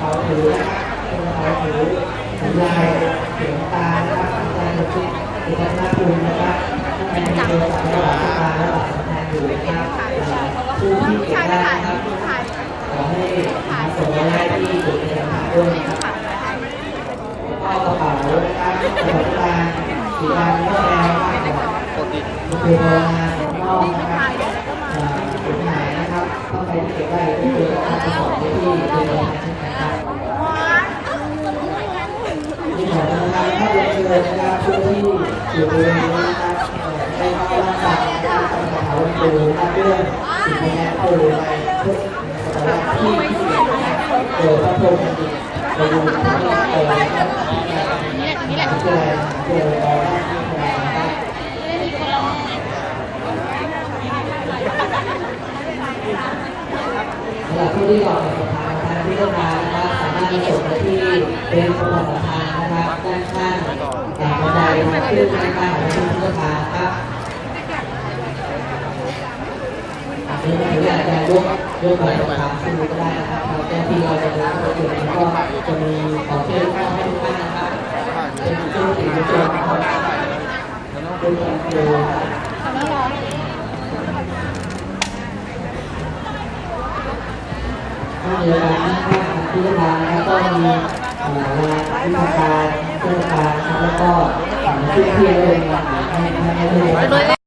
เป๋าถือเป็นกระเป๋าถือสัญญาณเสียงตานะครับสัญญาณชุดกิจการคุณนะครับท่านในตัวสายระหว่างตาระหว่างสำคัญอยู่นะครับผู้ที่เก็บได้นะครับขอให้ส่งมาได้ที่จุดเอกสารด้วยนะครับก็กระเป๋านะครับกระเป๋าตาสีดำก็แสดงว่าของคือโรงงานของนอกนะครับเอ่อสูญหายนะครับต้อง ไปเก็บไว้ที่คือการประกอบที่ที่โรงงานเช่นกันครับที่ขอนะครับถ้าเรียนเชิญนะครับผู้ที่อยู่บริเวณนี้นะครับเอ่อได้เข้ารับฟังนะครับการกระเป๋าปูรับเรื่องสิ่งแวดล้อมปูในทุกสถานที่ที่เกิดพระพรหมดิไปดูที่เอ่อนะครับนี่แหละนี่แหละที่อะไรที่อะไรต่อได้ที่อะไรนะครับ สำห รับผู้ที่รอในสถานทางที่ต้องการนะครับสามารถส่งไปที่เป็นสถานทางนะครับด้านข้างแต่บันไดทางขึ้นนะครับของผู้ที่ต้องการครับอาจจะไม่อยากจะยกยกไปสอบถามซึ่งก็ได้นะครับเราแจ้งที่เราจะดูตัวอยู่แล้วก็จะมีของที่เข้าให้ทุกท่านนะครับเป็นชื่อสีจุดนะครับเป็นคนครูครับ ถ้าเดียวกันนะครับที่ทางนะครับก็มีงานวิชาการเทศกาลนะครับแล้วก็ที่เทียนเดินมาให้ให้ให้ด้วย